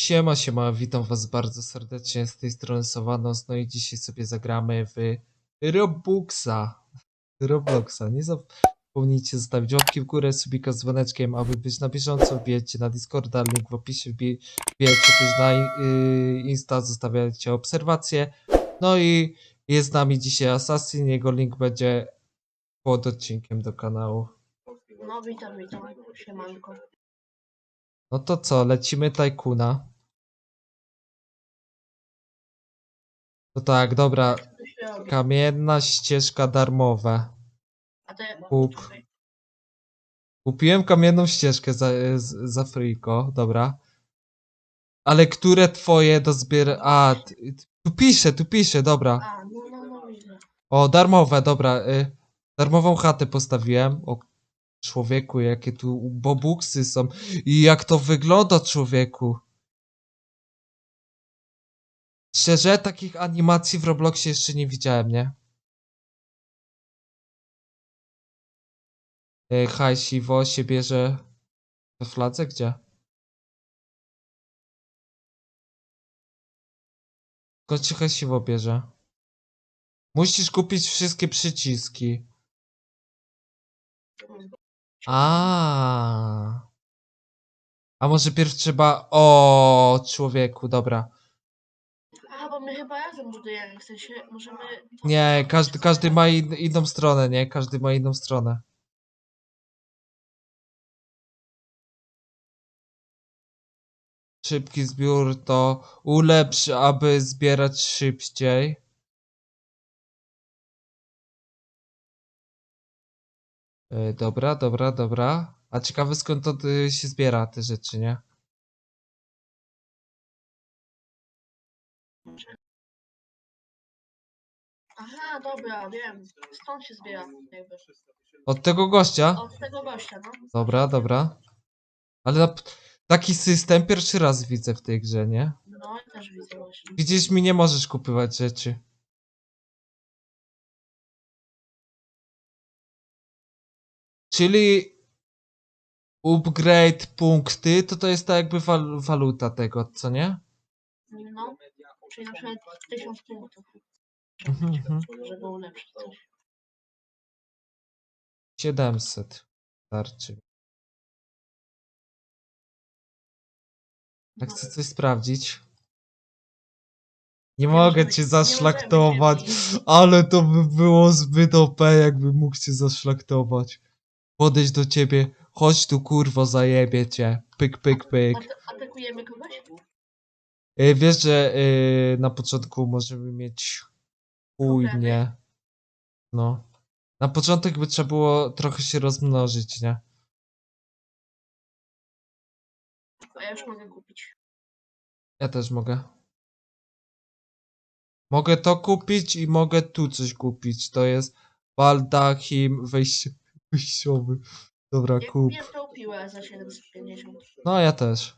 Siema, siema, witam was bardzo serdecznie z tej strony Sowanos, no i dzisiaj sobie zagramy w Robloxa. Robloxa, nie zapomnijcie zostawić łapki w górę, subika z dzwoneczkiem, aby być na bieżąco, wbijajcie na Discorda, link w opisie, wbij- wbijajcie też na y, Insta, zostawiajcie obserwacje, no i jest z nami dzisiaj Assassin, jego link będzie pod odcinkiem do kanału. No witam, witam, siemanko. No to co, lecimy Tajkuna. No tak, dobra, Co się robi? Kamienna ścieżka darmowe. A to ja... Kup. Kupiłem kamienną ścieżkę za, z- za friko, dobra. Ale które twoje do zbiera... A, tu pisze, tu pisze, dobra. A, no, no, no, widzę. O, darmowe, dobra. Y, darmową chatę postawiłem. O, człowieku, jakie tu bobuksy są. I jak to wygląda, człowieku. Szczerze, takich animacji w Robloxie jeszcze nie widziałem, nie? Y, hajsiwo się bierze we fladze? Gdzie? Skąd się hajsiwo bierze? Musisz kupić wszystkie przyciski. A. A może pierw trzeba. O, człowieku, dobra. Chyba razem budujemy, w sensie możemy... Nie, każdy, każdy ma in, inną stronę, nie? Każdy ma inną stronę. Szybki zbiór to ulepsz, aby zbierać szybciej. E, Dobra, dobra, dobra. A ciekawe skąd to y, się zbiera te rzeczy, nie? Aha, dobra, wiem. Stąd się zbiera, jakby. Od tego gościa? Od tego gościa, no. Dobra, dobra. Ale na- taki system pierwszy raz widzę w tej grze, nie? No, ja też widzę właśnie. Widzisz, mi nie możesz kupywać rzeczy. Czyli upgrade punkty, to to jest tak jakby wal waluta tego, co nie? No, czyli na przykład 1000 punktów, Mhm, mhm. żeby ulepszyć coś. 700 starczy. Jak No. chcę coś sprawdzić. Nie mogę możemy- cię nie możemy zaszlaktować, ale to by było zbyt OP, jakby mógł cię zaszlaktować. Podejść do ciebie, chodź tu kurwo, zajebie cię. Pyk, pyk, pyk. Atakujemy kogoś? Y, Wiesz, że y, na początku możemy mieć chujnie. No. Na początek by trzeba było trochę się rozmnożyć, nie? A ja już mogę kupić. Ja też mogę. Mogę to kupić i mogę tu coś kupić. To jest baldachim wejś... wejściowy. Dobra, Ja kup. tą piłę za 750. No, ja też.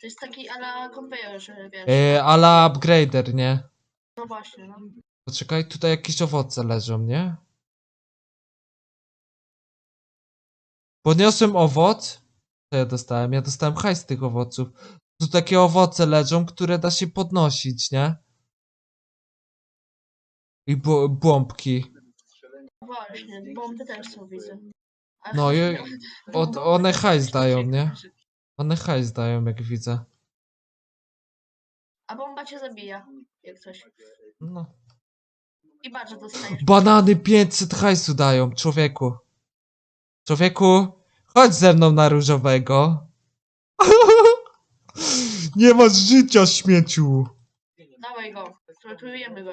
To jest taki ala conveyor, że wiesz. Yy, ala upgrader, nie? No właśnie, no. Poczekaj, tutaj jakieś owoce leżą, nie? Podniosłem owoc. Co ja dostałem? Ja dostałem hajs z tych owoców. Tu takie owoce leżą, które da się podnosić, nie? I bł- błąbki. Właśnie, bomby też są, widzę. No i od- one hajs dają, nie? One hajs dają, jak widzę. A bomba cię zabija, jak coś. No. I bardzo dostajesz. Banany 500 hajsu dają, człowieku. Człowieku, chodź ze mną na różowego. Nie masz życia, śmieciu. Dawaj go, torturujemy go.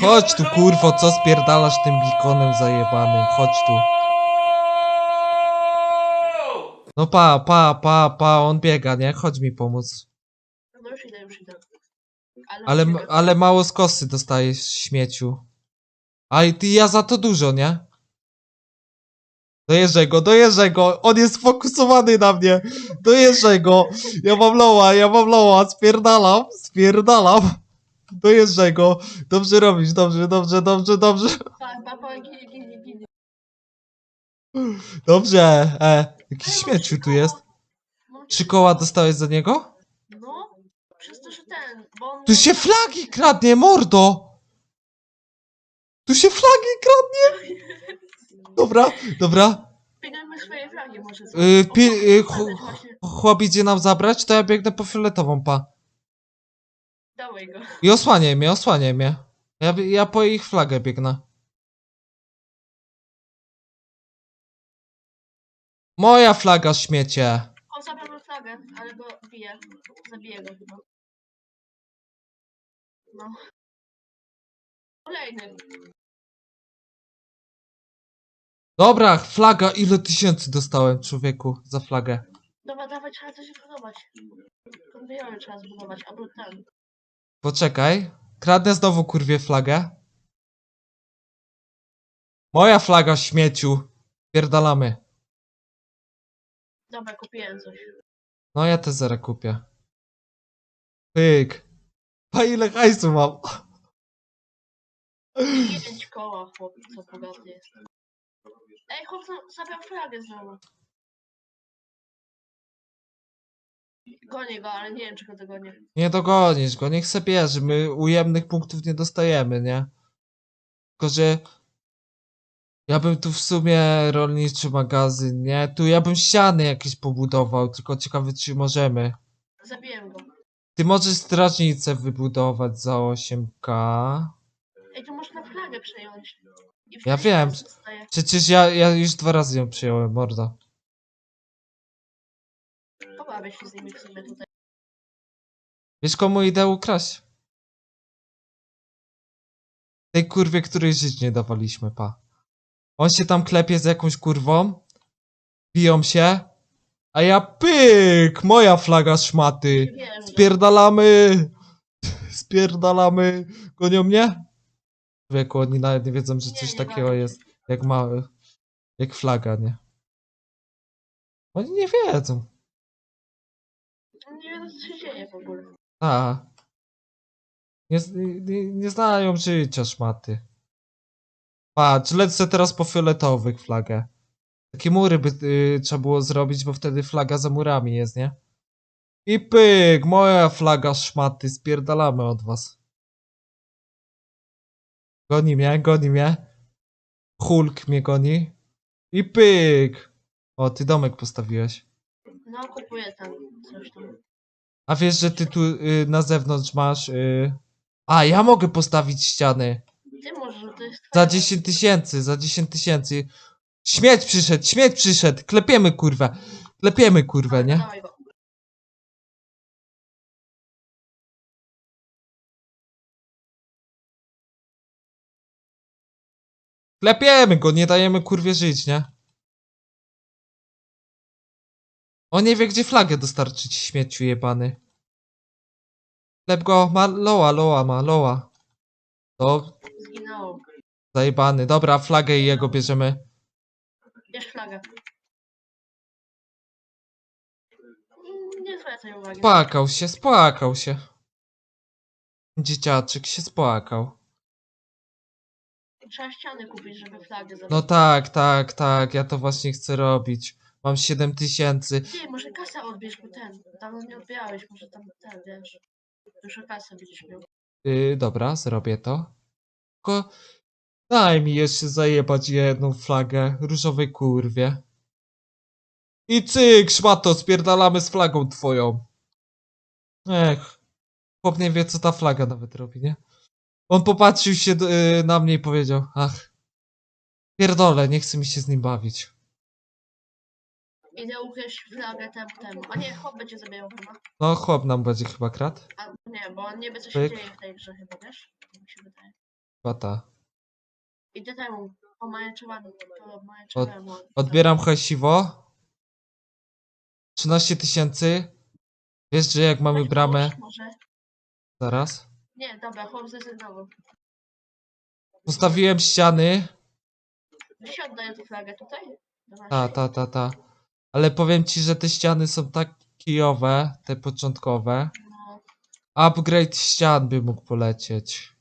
Chodź tu, kurwo, co spierdalasz tym bikonem zajebanym? Chodź tu. No pa, pa, pa, pa, on biega, nie? Chodź mi pomóc. Ale, uciekaj. ale mało z kosy dostajesz, śmieciu. A i ty, ja za to dużo, nie? Dojeżdżaj go, dojeżdżaj go, on jest sfokusowany na mnie. Dojeżdżaj go. Ja mam loła, ja mam loła, spierdalam, spierdalam. Dojeżdżaj go. Dobrze robisz, dobrze, dobrze, dobrze, dobrze. Pa, pa, pa, ginie, ginie, ginie. Dobrze, e, jakiś śmieciu tu jest. Trzy koła dostałeś za niego? No, przez to, że ten, bo on... Tu się flagi kradnie, mordo! Tu się flagi kradnie! Dobra, dobra. Pilnujmy swoje flagi może. Yy, pi- yy, chu- właśnie. Chłop idzie nam zabrać, to ja biegnę po fioletową, pa. Dawaj go. I osłaniaj mnie, osłaniaj mnie. Ja, ja po ich flagę biegnę. Moja flaga, śmiecie. O, zabrał flagę, ale go bije. Zabiję go chyba. No. Kolejny. Dobra, flaga, ile tysięcy dostałem, człowieku, za flagę. Dobra, dawaj, trzeba coś zbudować. Konwejory trzeba zbudować, albo ten. Poczekaj. Kradnę znowu kurwie flagę. Moja flaga, śmieciu. Pierdalamy. Dobra, kupiłem coś. No ja te zera kupię. Pyk. A ile hajsu mam? Pięć koła, chłop, co bogaty jest. Ej, chłop za- zabrał flagę znowu. Gonię go, ale nie wiem, czy go dogonię. Nie dogonisz go, niech se bierze. My ujemnych punktów nie dostajemy, nie? Tylko, że ja bym tu w sumie rolniczy magazyn, nie? Tu ja bym ściany jakieś pobudował, tylko ciekawe czy możemy. Zabiłem go. Ty możesz strażnicę wybudować za 8k. Ej, tu można flagę przejąć. I Ja wtedy wiem. zostaje. Przecież ja, ja już dwa razy ją przyjąłem, mordo. Pobawię się z nimi w sumie tutaj. Wiesz komu idę ukraść? Tej kurwie, której żyć nie dawaliśmy, pa. On się tam klepie z jakąś kurwą. Biją się. A ja pyk! Moja flaga szmaty. Wiem, że Spierdalamy! Spierdalamy! Gonią mnie? Wieku, oni nawet nie wiedzą, że Nie, coś nie takiego jest jak mały. Jak flaga, nie? Oni nie wiedzą. nie wiem, co się dzieje w ogóle. A. Nie, z- nie, nie znają życia szmaty. Patrz, lecę teraz po fioletowych flagę. Takie mury by y, trzeba było zrobić, bo wtedy flaga za murami jest, nie? I pyk, moja flaga szmaty, spierdalamy od was. Goni mnie, goni mnie. Hulk mnie goni. I pyk. O, ty domek postawiłeś. No, kupuję tam coś tam. A wiesz, że ty tu y, na zewnątrz masz. Y... A, ja mogę postawić ściany. Ty możesz, że to jest Za twoja 10 tysięcy, za 10 tysięcy. Śmieć przyszedł, śmieć przyszedł. Klepiemy kurwę. Klepiemy kurwę, Dobra, nie? Dawaj go. Klepiemy go, nie dajemy kurwie żyć, nie? On nie wie, gdzie flagę dostarczyć, śmieciu jebany. Klep go, ma loa, loa ma, loa. To Zginęło. zajebany. Dobra, flagę i jego bierzemy. Bierz flagę. Mm, Nie zwracaj uwagi. Spłakał się, spłakał się. Dzieciaczek się spłakał. Trzeba ściany kupić, żeby flagę zabrać. No tak, tak, tak, ja to właśnie chcę robić. Mam 7 tysięcy. Ty, może kasę odbierz, bo ten. Dawno nie odbierałeś, może tam ten, wiesz. Już o kasę będziesz miał. Yy, dobra, zrobię to. Tylko daj mi jeszcze zajebać jedną flagę różowej kurwie. I cyk, szmato, spierdalamy z flagą twoją. Ech, chłop nie wie co ta flaga nawet robi, nie? On popatrzył się yy, na mnie i powiedział, ach, pierdolę, nie chce mi się z nim bawić. Idę ukraść flagę temu, temu. A nie, chłop będzie zabierał chyba. No, chłop nam będzie chyba kradł. A nie, bo on nie wie co się Pyk. dzieje w tej grze chyba, wiesz? Tak mi się wydaje. Chyba ta. Idę temu, pomarańczowemu, pomarańczowemu. Odbieram hajsiwo. 13 tysięcy. Wiesz, że jak mamy bramę... Może. Zaraz. Nie, dobra, chłop zrezygnował. Postawiłem ściany. Weź oddaj tę flagę tutaj. Ta, ta, ta, ta. Ale powiem ci, że te ściany są tak kijowe, te początkowe. No, Upgrade ścian by mógł polecieć.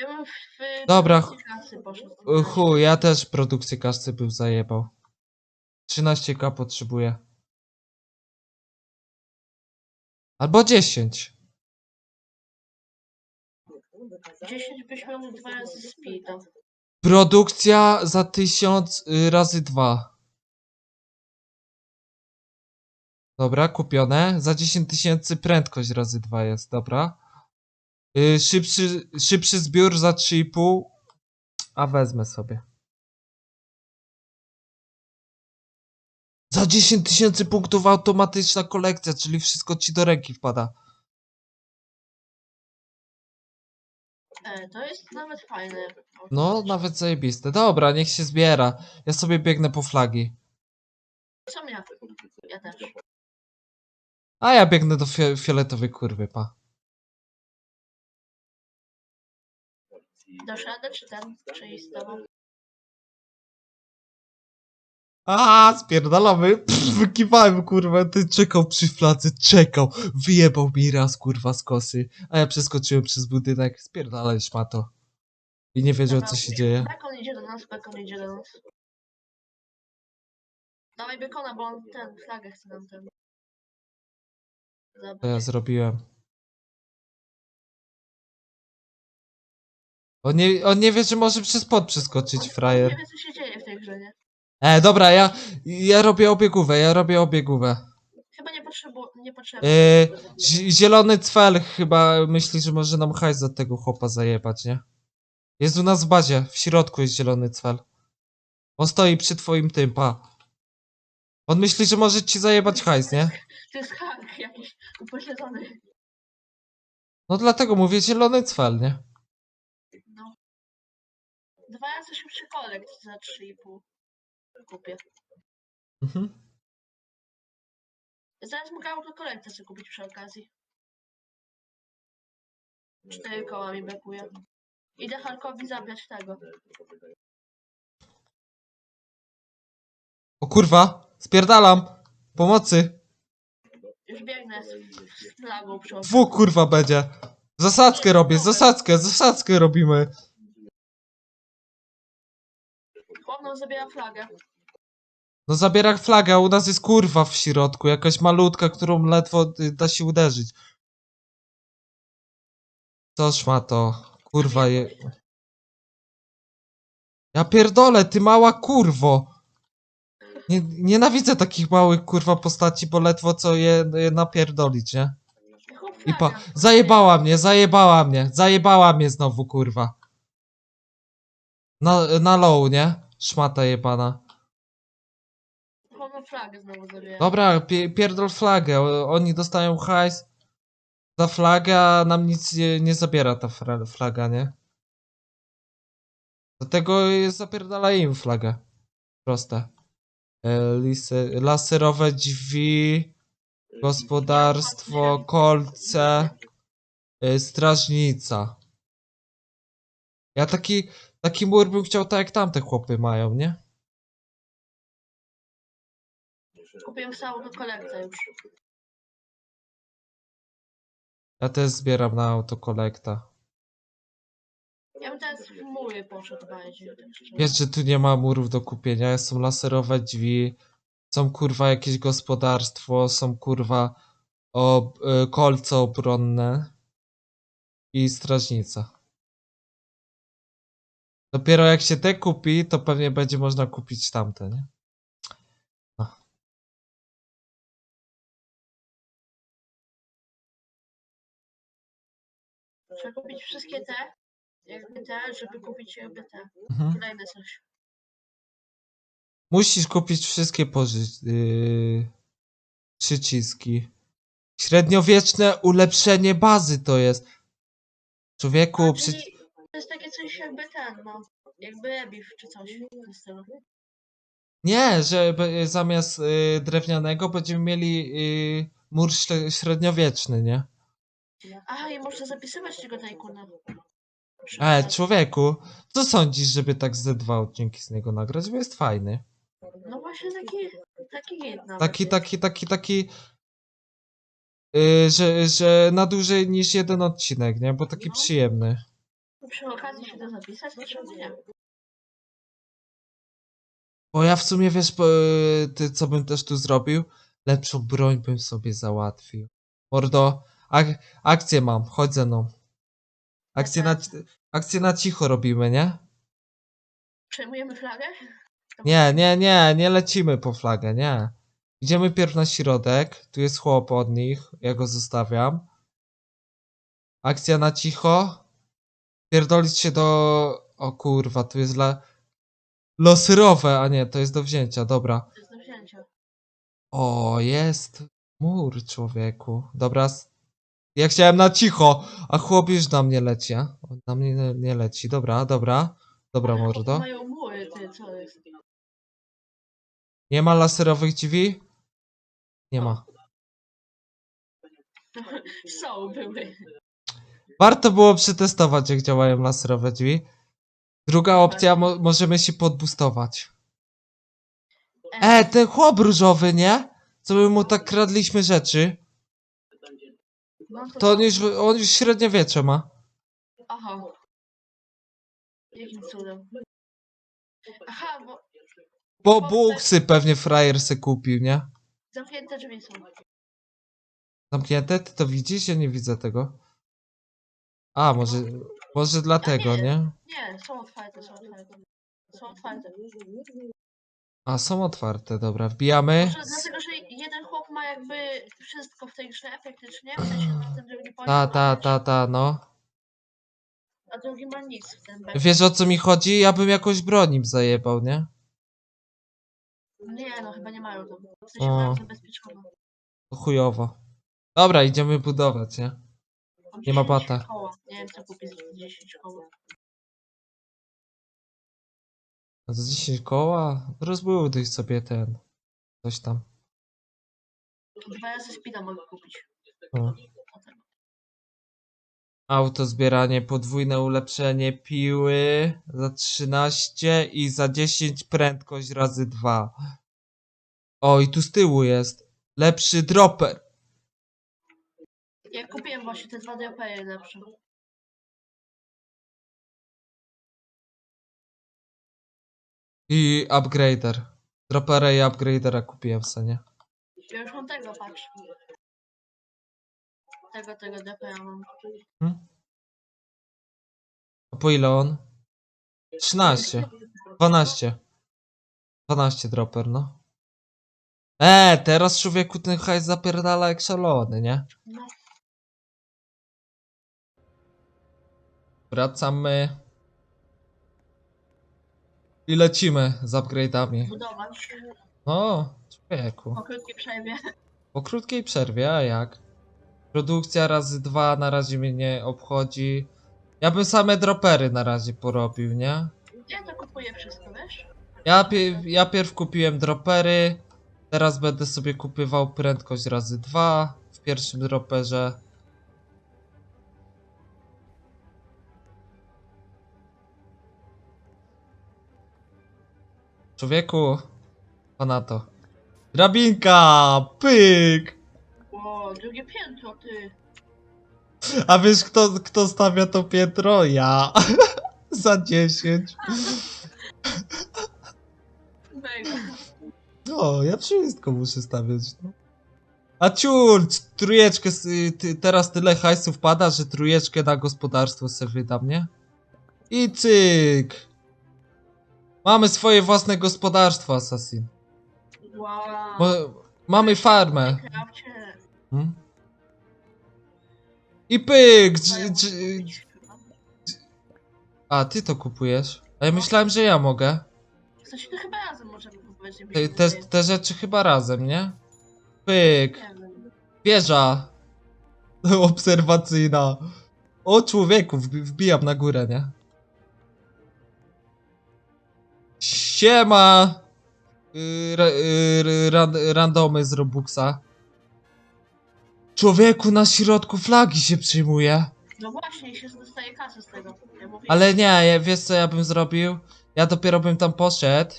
Ja bym w, w Dobra, produkcję kasy poszedł. Y, Chuj, ja też produkcję kasy był zajebał. 13k potrzebuję. Albo 10. 10 byś miał dwa razy speeda. Produkcja za 1000 y, razy 2. Dobra, kupione. Za 10 tysięcy prędkość razy 2 jest, dobra. Y, szybszy, szybszy zbiór za 3,5. A wezmę sobie. Za 10 tysięcy punktów automatyczna kolekcja, czyli wszystko ci do ręki wpada. E, to jest nawet fajne. No, nawet zajebiste. Dobra, niech się zbiera. Ja sobie biegnę po flagi. Co mnie? Ja też. A ja biegnę do fio fioletowej kurwy, pa. Dasz radę, czy ten? Czy z tobą? A, spierdalamy. Pff, Wykiwałem, kurwa. Ty czekał przy fladze, czekał. Wyjebał mi raz, kurwa, z kosy. A ja przeskoczyłem przez budynek. Spierdalaj, szmato. I nie wiedział, co się dzieje. Bekon idzie do nas, bekon idzie do nas. Dawaj bekona, bo on ten, flagę chce nam ten. To ja zrobiłem. On nie, on nie wie, że może przez pod przeskoczyć, Nie frajer. wie, co się dzieje w tej grze, nie? E, dobra, ja, ja robię obiegówę, ja robię obiegówę. Chyba nie potrzebu, nie potrzeba. Zi- zielony cwel chyba myśli, że może nam hajs od tego chłopa zajebać, nie? Jest u nas w bazie, w środku jest zielony cwel. On stoi przy twoim tym, pa. On myśli, że może ci zajebać hajs, nie? To jest Hank jakiś upośledzony. No dlatego mówię zielony cwel, nie? Dwa razy szybszy kolekt za 3,5. Kupię. Mhm. Zaraz mogę autokolektę sobie kupić przy okazji. Cztery koła mi brakuje. Idę Halkowi zabrać tego. O kurwa, spierdalam! Pomocy! Już biegnę z flagą przy okazji. Dwóch kurwa będzie! Zasadzkę robię, zasadzkę, zasadzkę robimy! Chłopną zabiera flagę. No zabiera flagę, a u nas jest kurwa w środku, jakaś malutka, którą ledwo y, da się uderzyć. Co szmato? Kurwa je... Ja pierdolę, ty mała kurwo! Nie, nienawidzę takich małych kurwa postaci, bo ledwo co je, je napierdolić, nie? I pa, zajebała mnie, zajebała mnie, zajebała mnie znowu kurwa. Na, na low, nie? Szmata jebana. Chłopną flagę znowu. Dobra, pie, pierdol flagę. o- Oni dostają hajs za flagę, a nam nic nie, nie zabiera ta fra, flaga, nie? Dlatego jest zapierdala im flagę. Proste. E, lisy, laserowe drzwi, gospodarstwo, kolce, e, strażnica. Ja taki, taki mur bym chciał tak jak tamte chłopy mają, nie? Kupiłem sobie autokolektę już. Ja też zbieram na autokolekta. Ja bym teraz w mury poszedł bardziej. Wiesz, że tu nie ma murów do kupienia, są laserowe drzwi, są kurwa jakieś gospodarstwo, są kurwa ob, y, kolce obronne i strażnica. Dopiero jak się te kupi, to pewnie będzie można kupić tamte, nie? No. Trzeba kupić wszystkie te, jakby te, żeby kupić jakby te. Mhm. Kolejne coś. Musisz kupić wszystkie poży- yy, przyciski. Średniowieczne ulepszenie bazy to jest. Człowieku, A, przy... czyli jest takie coś jakby ten, no. Jakby Ebif czy coś w tym stylu. Nie, że be- zamiast y, drewnianego będziemy mieli y, mur średniowieczny, nie? Aha, i można zapisywać tego tajkuna. E, człowieku, co sądzisz, żeby tak ze dwa odcinki z niego nagrać? Bo jest fajny. No właśnie taki, taki git nawet. Taki, taki, taki, taki. Y, że, że na dłużej niż jeden odcinek, nie? Bo taki No. przyjemny. Przy okazji się to zapisać, to czemu nie? Bo ja w sumie, wiesz, ty, co bym też tu zrobił? Lepszą broń bym sobie załatwił. Mordo, ak akcję mam, chodź ze mną. Akcję na, akcję na cicho robimy, nie? Przejmujemy flagę? Nie, nie, nie, nie lecimy po flagę, nie. Idziemy pierw na środek, tu jest chłop od nich, ja go zostawiam. Akcja na cicho. Pierdolić się do... O kurwa, tu jest dla... A nie, to jest do wzięcia, dobra. To jest do wzięcia. O, jest mur, człowieku. Dobra, s- ja chciałem na cicho, a chłop już na mnie leci, a? On Na mnie nie, nie leci, dobra, dobra. Dobra, Ale mordo. Mają mury, ty, co jest? Nie ma laserowych drzwi? Nie ma. Są, były. Warto było przetestować, jak działają laserowe drzwi. Druga opcja, mo możemy się podbustować. E, ten chłop różowy, nie? Co my mu tak kradliśmy rzeczy? To on już, on już średniowiecze ma. Aha. Jakim cudem? Aha, bo Bo buksy pewnie frajer se kupił, nie? zamknięte drzwi są. Zamknięte? Ty to widzisz? Ja nie widzę tego. A, może, może dlatego, nie? Nie, są otwarte, są otwarte. Są otwarte. A, są otwarte, dobra, wbijamy. Może dlatego, że jeden chłop ma jakby wszystko w tej grze efektycznie, w sensie ten drugi poziom, Ta, ta, ta, ta, no. a drugi ma nic w tym Wiesz o co mi chodzi? Ja bym jakoś broń im zajebał, nie? Nie, no chyba nie mają to. W sensie O. mają zabezpieczone. To chujowo. Dobra, idziemy budować, nie? Mam Nie ma 10 bata. Koła. Nie wiem co kupić za 10 koła. A za 10 koła? Rozbuduj sobie ten. Coś tam. Dwa razy speeda mogę kupić. O. Auto zbieranie, podwójne ulepszenie piły za 13 i za 10 prędkość razy 2. O, i tu z tyłu jest. Lepszy dropper. Ja kupiłem właśnie te dwa DOP lepsze. I upgrader. Droppera i upgradera kupiłem sobie, nie? Ja już mam tego, patrz. Tego, tego DP mam. A po ile on? 13. 12. 12 dropper, no. E, teraz człowieku ten hajs zapierdala jak szalony, nie? No, Wracamy. I lecimy z upgrade'ami. budować. O, człowieku. Po krótkiej przerwie. Po krótkiej przerwie, a jak? Produkcja razy dwa na razie mnie nie obchodzi. Ja bym same dropery na razie porobił, nie? Ja to kupuję wszystko, wiesz? Ja, pie- ja pierw kupiłem dropery, teraz będę sobie kupywał prędkość razy dwa w pierwszym droperze. Człowieku, to. Drabinka! Pyk! O, drugie piętro, ty. A wiesz kto, kto stawia to piętro? Ja. Za 10. Mega. No, ja wszystko muszę stawiać. No. A ciul, c- trójeczkę, s- y, ty, teraz tyle hajsów pada, że trójeczkę na gospodarstwo se wydam, nie? I cyk. Mamy swoje własne gospodarstwo, Assassin. Wow. Mo, mamy farmę. Hmm? I pyk! Dż, dż, a, ty to kupujesz? A ja myślałem, że ja mogę. To chyba razem możemy kupować. nie Te, wiem, te, rzeczy chyba razem, nie? Pyk. Wiem. Wieża obserwacyjna. O człowieku, wbi- wbijam na górę, nie? Siema! Yy, ra, yy, ran, randomy z Robuxa. Człowieku, na środku flagi się przyjmuje. No właśnie, się dostaje kasę z tego. Ja mówię, Ale nie, ja- wiesz co ja bym zrobił? Ja dopiero bym tam poszedł.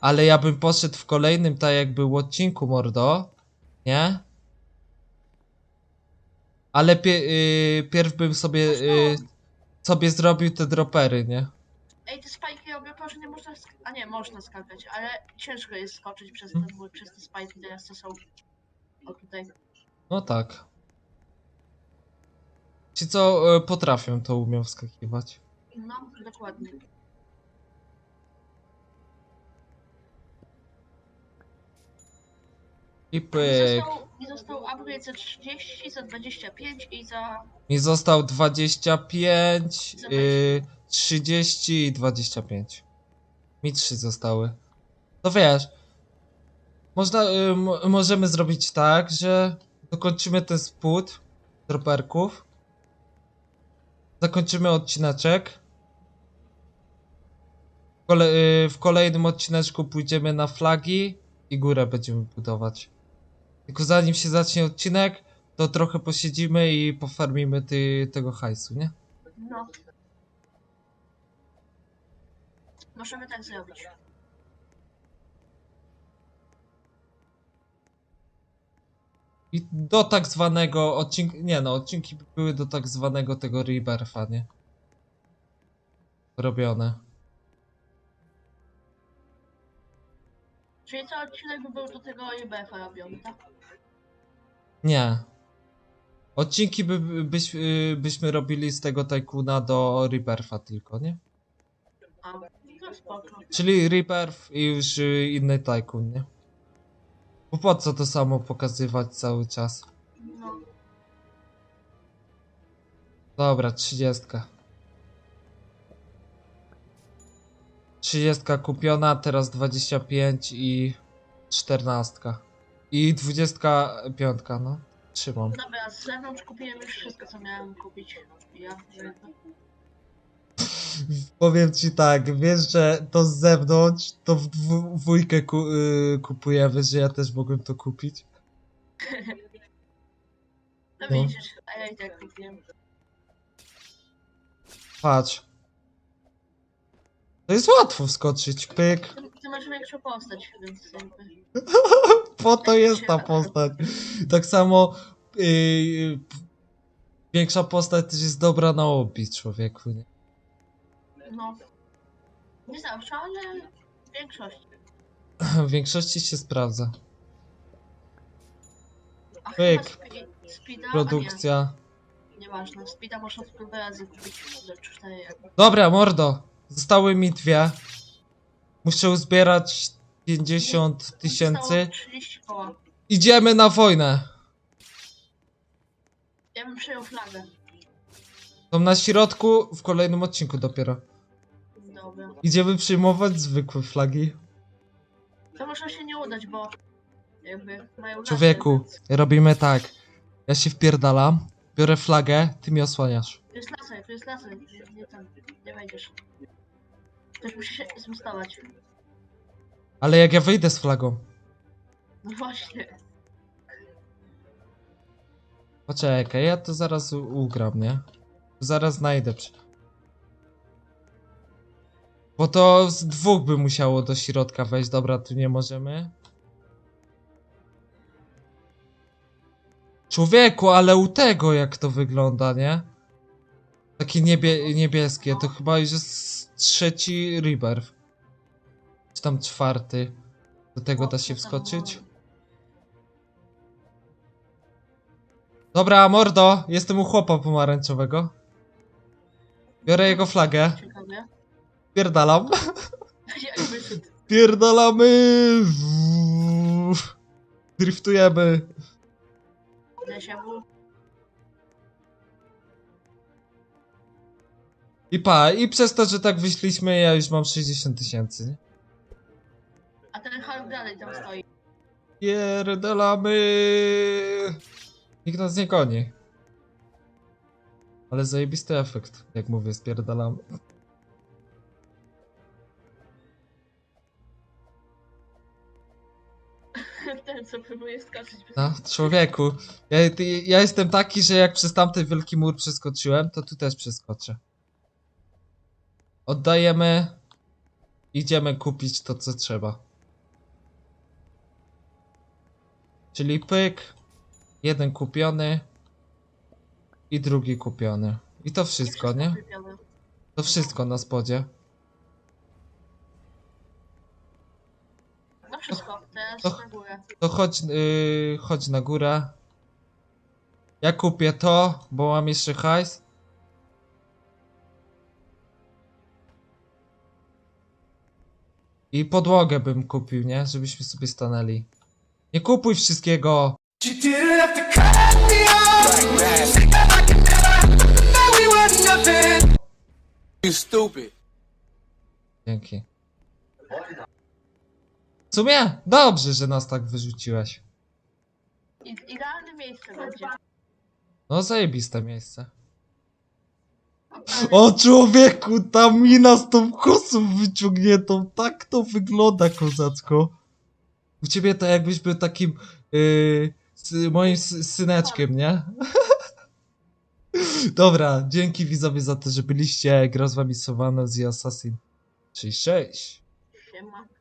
Ale ja bym poszedł w kolejnym, tak jak był odcinku, mordo. Nie? Ale pie, yy, pierw bym sobie, yy, sobie zrobił te dropery, nie? Ej, te spajki to, że nie można... sk- A nie, można skakać, ale ciężko jest skoczyć przez, ten, przez te spajki teraz, co są... O, tutaj. No tak. Ci co e, potrafią, to umią wskakiwać. No, dokładnie. I Mi pyk. został, mi został upgrade za 30, za 25 i za... Mi został 25, Zobacz. y, 30 i 25. Mi trzy zostały. To wiesz, można, y, możemy zrobić tak, że dokończymy ten spód droperków. Zakończymy odcineczek. W, kole, y, w kolejnym odcineczku pójdziemy na flagi i górę będziemy budować. Tylko zanim się zacznie odcinek, to trochę posiedzimy i pofarmimy ty, tego hajsu, nie? No. Możemy tak zrobić. I do tak zwanego odcinka, nie no, odcinki by były do tak zwanego tego rebirtha, nie? Robione. Czyli cały odcinek by był do tego IBF-a robiony, tak? Nie. Odcinki by, byś, y, byśmy robili z tego Tycoona do rebirtha tylko, nie? A. Czyli i już y, inny Tycoon, nie? Bo po co to samo pokazywać cały czas? No. Dobra, trzydziestka. Trzydziestka kupiona, teraz 25 i czternastka. I dwudziestka piątka, no. Trzymam. Dobra, z zewnątrz kupiłem już wszystko, co miałem kupić. Ja, Powiem ci tak, wiesz, że to z zewnątrz, to w dwójkę ku, y, kupujemy, że ja też mogłem to kupić. no No. widzisz, a ja i tak kupiłem. Patrz. To jest łatwo wskoczyć, pyk. Ty, ty masz większą postać, więc jakby... Po to jest ta postać. Tak samo yy, p- większa postać też jest dobra na obi człowieku, nie? No. Nie zawsze, ale w większości. W większości się sprawdza. A Pyk. chyba spi- Speeda, Produkcja. Nie, nieważne, speeda można dwa razy kupić do 4 jakby. Dobra, mordo. Zostały mi dwie. Muszę uzbierać 50 tysięcy. Zostało 30 koła. Idziemy na wojnę. Ja bym przyjął flagę. To na środku w kolejnym odcinku dopiero. Idziemy przyjmować zwykłe flagi. To może się nie udać, bo jakby mają nasze, Człowieku, więc- robimy tak. Ja się wpierdalam, biorę flagę, ty mi osłaniasz. Tu jest laser, tu jest laser. Nie, nie tam, nie wejdziesz. Ktoś musi się zmustować. Ale jak ja wyjdę z flagą? No właśnie. Poczekaj, ja to zaraz u- ugram, nie? Zaraz znajdę. przy- Bo to z dwóch by musiało do środka wejść. Dobra, tu nie możemy. Człowieku, ale u tego jak to wygląda, nie? Takie niebie niebieskie, to chyba już jest trzeci rebirth. Czy tam czwarty. Do tego da się wskoczyć? Dobra, mordo, jestem u chłopa pomarańczowego. Biorę jego flagę, Ciekawie. Pierdalam. Jak wyszedł. Pierdalamy! Driftujemy. I pa, i przez to, że tak wyszliśmy, ja już mam 60 tysięcy. A ten Hulk dalej tam stoi. Pierdalamy! Nikt nas nie goni. Ale zajebisty efekt, jak mówię, spierdalamy. co próbuje skoczyć. No, człowieku, ja, ja jestem taki, że jak przez tamten wielki mur przeskoczyłem, to tu też przeskoczę. Oddajemy. Idziemy kupić to, co trzeba. Czyli pyk, jeden kupiony i drugi kupiony. I to wszystko, nie? To wszystko na spodzie. No wszystko to- na górę. To chodź, yy, chodź na górę. Ja kupię to, bo mam jeszcze hajs. I podłogę bym kupił, nie? Żebyśmy sobie stanęli. Nie kupuj wszystkiego! You didn't have to cut me off. I could never know we were nothing. You stupid. Dzięki. W sumie dobrze, że nas tak wyrzuciłeś. I, idealne miejsce będzie. No zajebiste miejsce. O człowieku, ta mina z tą kosą wyciągniętą, tak to wygląda kozacko. U ciebie to jakbyś był takim yy, sy, moim sy, syneczkiem, nie? Dobra, dzięki widzowie za to, że byliście. Grał z wami Sowanos i Assassin 36. Siema.